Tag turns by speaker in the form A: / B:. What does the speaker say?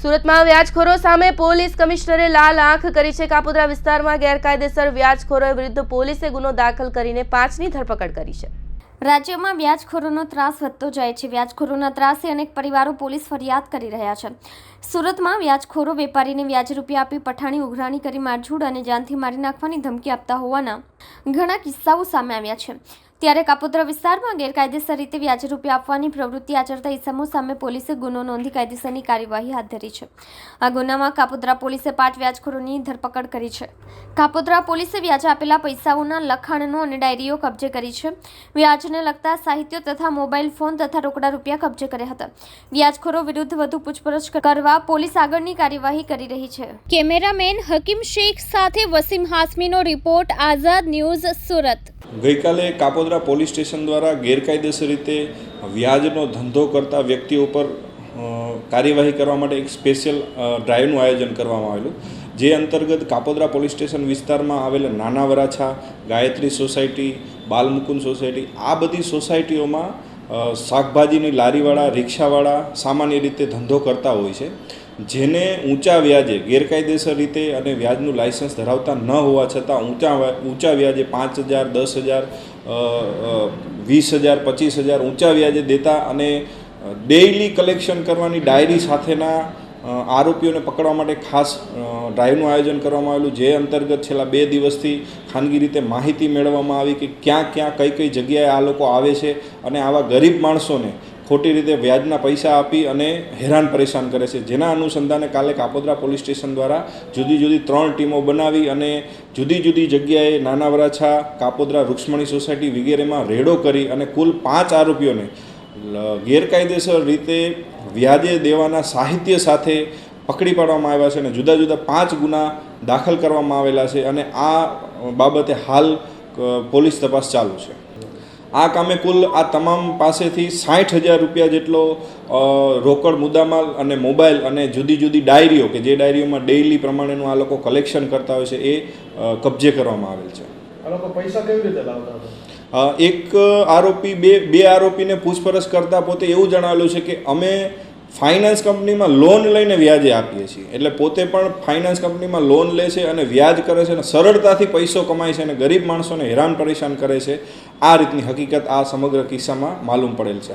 A: સુરતમાં વ્યાજખોરો સામે પોલીસ કમિશનરે લાલ આંખ કરી છે. કાપોદ્રા વિસ્તારમાં ગેરકાયદેસર વ્યાજખોરો વિરુદ્ધ પોલીસે ગુનો દાખલ કરીને પાંચની ધરપકડ કરી છે.
B: રાજ્યમાં વ્યાજખોરોનો ત્રાસ વધતો જાય છે. વ્યાજખોરોના ત્રાસે અનેક પરિવારો પોલીસ ફરિયાદ કરી રહ્યા છે. સુરતમાં વ્યાજખોરો વેપારીને વ્યાજ રૂપિયા આપી પઠાણી, ઉઘરાણી કરી મારઝૂડ અને જાનથી મારી નાખવાની ધમકી આપતા હોવાના ઘણા કિસ્સાઓ સામે આવ્યા છે. ત્યારે કાપોદ્રા વિસ્તારમાં ગેરકાયદેસર રીતે વ્યાજ રૂપિયા આપવાની પ્રવૃત્તિ આચરતા ઇસમો સામે પોલીસે ગુનો નોંધી કાયદેસરની કાર્યવાહી હાથ ધરી છે. આ ગુનામાં કાપોદ્રા પોલીસે પાંચ વ્યાજખોરોની ધરપકડ કરી છે. કાપોદ્રા પોલીસે વ્યાજ આપેલા પૈસાઓના લખાણનો અને ડાયરીઓ કબજે કરી છે. વ્યાજને લગતા સાહિત્યો તથા મોબાઈલ ફોન તથા રોકડા રૂપિયા કબજે કર્યા હતા. વ્યાજખોરો વિરુદ્ધ વધુ પૂછપરછ કરવા પોલીસ આગળની કાર્યવાહી કરી રહી છે. કેમેરામેન હકીમ શેખ સાથે વસીમ હાસમીનો રિપોર્ટ, આઝાદ ન્યૂઝ સુરત.
C: ગઈકાલે કાપોદ્રા પોલીસ સ્ટેશન દ્વારા ગેરકાયદેસર રીતે વ્યાજનો ધંધો કરતા વ્યક્તિઓ પર કાર્યવાહી કરવા માટે એક સ્પેશિયલ ડ્રાઈવનું આયોજન કરવામાં આવેલું. જે અંતર્ગત કાપોદ્રા પોલીસ સ્ટેશન વિસ્તારમાં આવેલા નાના વરાછા, ગાયત્રી સોસાયટી, બાલમુકુંદ સોસાયટી, આ બધી સોસાયટીઓમાં શાકભાજીની લારીવાળા, રિક્ષાવાળા સામાન્ય રીતે ધંધો કરતા હોય છે. જેને ઊંચા વ્યાજે, ગેરકાયદેસર રીતે અને વ્યાજનું લાયસન્સ ધરાવતા ન હોવા છતાં ઊંચા ઊંચા વ્યાજે પાંચ હજાર, દસ હજાર વીસ હજાર, પચીસ હજાર ઊંચા વ્યાજે દેતા અને ડેઇલી કલેક્શન કરવાની ડાયરી સાથેના આરોપીઓને પકડવા માટે ખાસ ડ્રાઈવનું આયોજન કરવામાં આવેલું, જે અંતર્ગત છેલ્લા બે દિવસથી ખાનગી રીતે માહિતી મેળવવામાં આવી કે ક્યાં ક્યાં કઈ કઈ જગ્યાએ આ લોકો આવે છે અને આવા ગરીબ માણસોને ખોટી રીતે વ્યાજના પૈસા આપી અને હેરાન પરેશાન કરે છે. જેના અનુસંધાને કાલે કાપોદ્રા પોલીસ સ્ટેશન દ્વારા જુદી જુદી ત્રણ ટીમો બનાવી અને જુદી જુદી જગ્યાએ નાના વરાછા, કાપોદ્રા રૂક્ષ્મણી સોસાયટી વગેરેમાં રેડો કરી અને કુલ પાંચ આરોપીઓને ગેરકાયદેસર રીતે વ્યાજે દેવાના સાહિત્ય સાથે પકડી પાડવામાં આવ્યા છે અને જુદા જુદા પાંચ ગુના દાખલ કરવામાં આવેલા છે અને આ બાબતે હાલ પોલીસ તપાસ ચાલુ છે. આ કામે કુલ આ તમામ પાસેથી સાઠ હજાર રૂપિયા જેટલો રોકડ મુદ્દામાલ અને મોબાઈલ અને જુદી જુદી ડાયરીઓ કે જે ડાયરીઓમાં ડેઇલી પ્રમાણેનું આ લોકો કલેક્શન કરતા હોય છે એ કબજે કરવામાં આવેલ છે.
D: આ લોકો પૈસા કેવી રીતે લાવતા હતા?
C: એક આરોપી બે બે આરોપીને પૂછપરછ કરતાં પોતે એવું જણાવેલું છે કે અમે ફાઇનાન્સ કંપનીમાં લોન લઈને વ્યાજે આપીએ છીએ. એટલે પોતે પણ ફાઇનાન્સ કંપનીમાં લોન લે છે અને વ્યાજ કરે છે અને સરળતાથી પૈસો કમાય છે અને ગરીબ માણસોને હેરાન પરેશાન કરે છે. આ રીતની હકીકત આ સમગ્ર કિસ્સામાં માલુમ પડેલ છે.